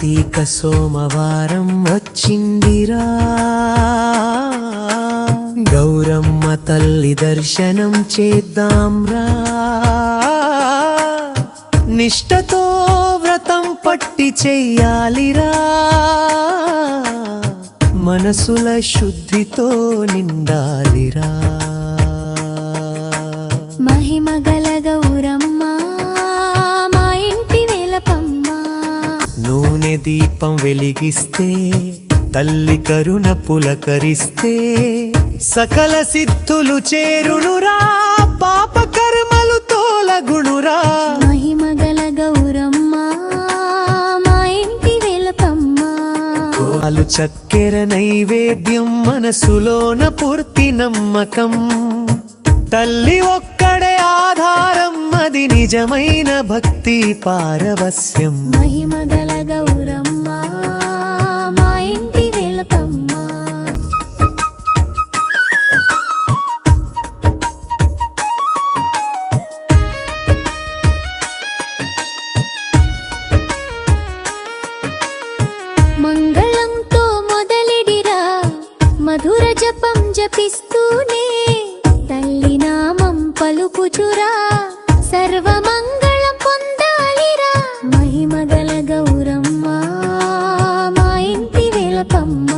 కార్తీక సోమవారం వచ్చిందిరా. గౌరమ్మ తల్లి దర్శనం చేద్దాంరా. నిష్టతో వ్రతం పట్టి చెయ్యాలిరా. మనసుల శుద్ధితో నిండాలిరా. మహిమ దీపం వెలిగిస్తే తల్లి కరుణ పులకరిస్తే సకల సిద్ధులు చేరునురా పాప కర్మలు తోలగుణురా మహిమ గల గౌరమ్మ మా ఇంటి వెలపమ్మ పాలు చక్కెర నైవేద్యం మనసులోన పూర్తి నమ్మకం. తల్లి ఒక్కడే ఆధారం అది నిజమైన భక్తి పారవస్యం మహిమ జపం జపిస్తూనే తల్లి నామం పలుకుచురా సర్వమంగళం పొందాలిరా. మహిమ గల గౌరమ్మ మా ఇంటి వెలపమ్మ.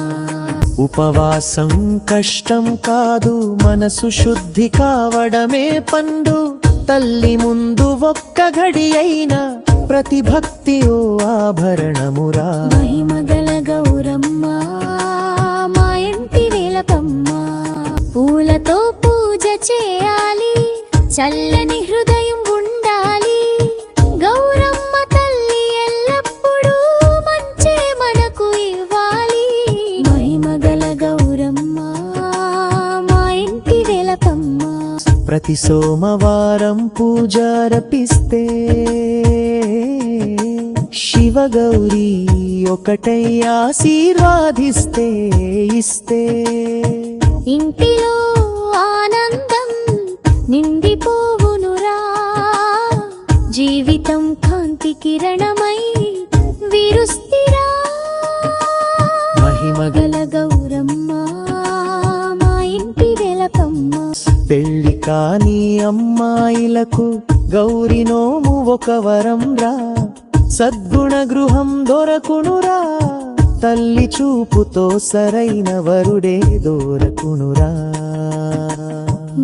ఉపవాసం కష్టం కాదు మనసు శుద్ధి కావడమే పండు. తల్లి ముందు ఒక్క గడి అయినా ప్రతి భక్తి ఓ ఆభరణమురా. మహిమ చేయాలి. చల్లని హృదయం ఉండాలి. గౌరమ్మ తల్లి ఎల్లప్పుడూ మంచే మనకు ఇవ్వాలి. మహిమ గల గౌరమ్మ మా ఇంటి వెలపమ్మ ప్రతి సోమవారం పూజారపిస్తే శివగౌరి ఒకటై ఆశీర్వాదిస్తే ఇస్తే. ఇంటిలో అమ్మాయిలకు గౌరి నోము ఒక వరం రా. సద్గుణ గృహం దొరకునురా తల్లి చూపుతో సరైన వరుడే దొరకునురా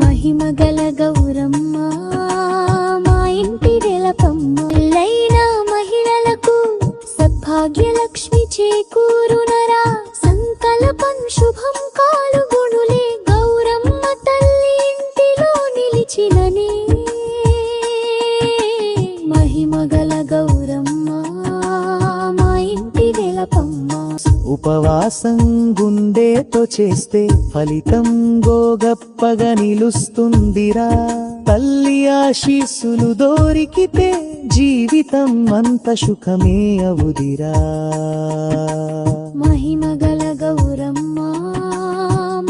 మహిమ గల గౌరమ్మ మా ఇంటి వెలకమ్మ. మహిళలకు సద్భాగ్య లక్ష్మి చేకూరునరా సంకల్పం శుభం కాలుగుణులే గౌరమ్మ తల్లి ఇంటిలో నిలిచిననే ఉపవాసం గుండెతో చేస్తే ఫలితం గోగప్పగా నిలుస్తుందిరా. తల్లి ఆశీస్సులు దొరికితే జీవితం అంత సుఖమే అవుదిరా. మహిమ గల గౌరమ్మ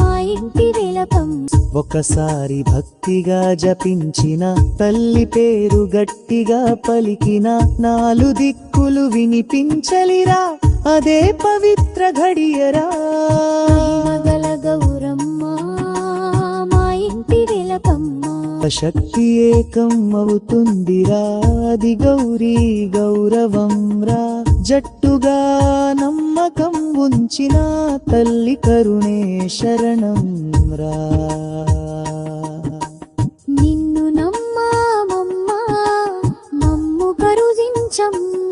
మా ఇంటి వెలకమ్మ ఒకసారి భక్తిగా జపించిన తల్లి పేరు గట్టిగా పలికిన నాలు దిక్కులు వినిపించలిరా. అదే పవిత్ర ఘడియరా మగల గౌరమ్మ మా ఇంటి వెలకమ్మ. శక్తి ఏకం అవుతుందిరా అది గౌరీ గౌరవం రా జట్టుగా నమ్మకం ఉంచిన తల్లి కరుణే శరణం రా నిన్ను నమ్మామమ్మ మమ్ము కరుదించమ్మల్లి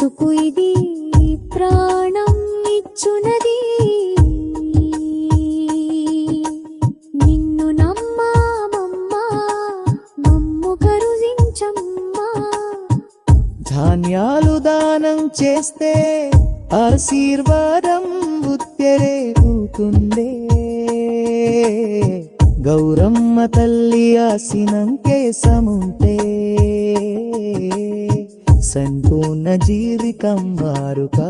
మనసుకు ఇది ప్రాణం ఇచ్చునది. నిన్ను నమ్మామమ్మా మమ్ము కరుజించమ్మా. ధాన్యాలు దానం చేస్తే ఆశీర్వాదం ఉత్తెరేగుతుందే గౌరమ్మ తల్లి ఆసినంకే సముంటే సంపూర్ణ జీవితం వారుకా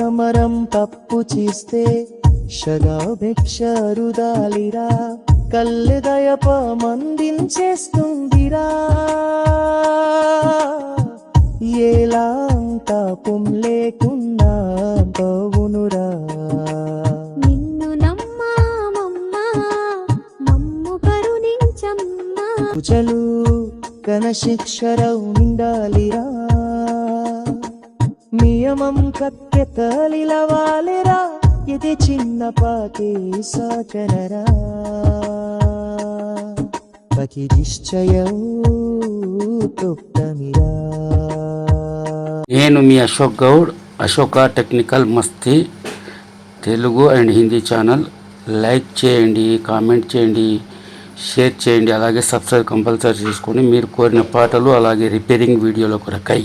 పాతమరం తప్పు చేస్తే శగాభిక్షరుదాలిరా కల్లెదయప మందించేస్తుందిరా ఎలా తాపం లేకున్నా బావునురా. నిన్ను నమ్మామమ్మా మమ్ము కరుణించమ్మా. కుచలు కనశిక్షరవు నిండాలిరా. నియమం కత్తె ఇది చిన్న పాతే పకి నిశ్చయం తొక్తమిరా నేను మీ Ashok Goud Ashoka technical Masti Telugu and Hindi channel. Like చేయండి కామెంట్ చేయండి షేర్ చేయండి అలాగే సబ్స్క్రైబ్ కంపల్సరీ చేసుకొని మీరు కోరిన పాటలు అలాగే రిపేరింగ్ వీడియోల కొరకై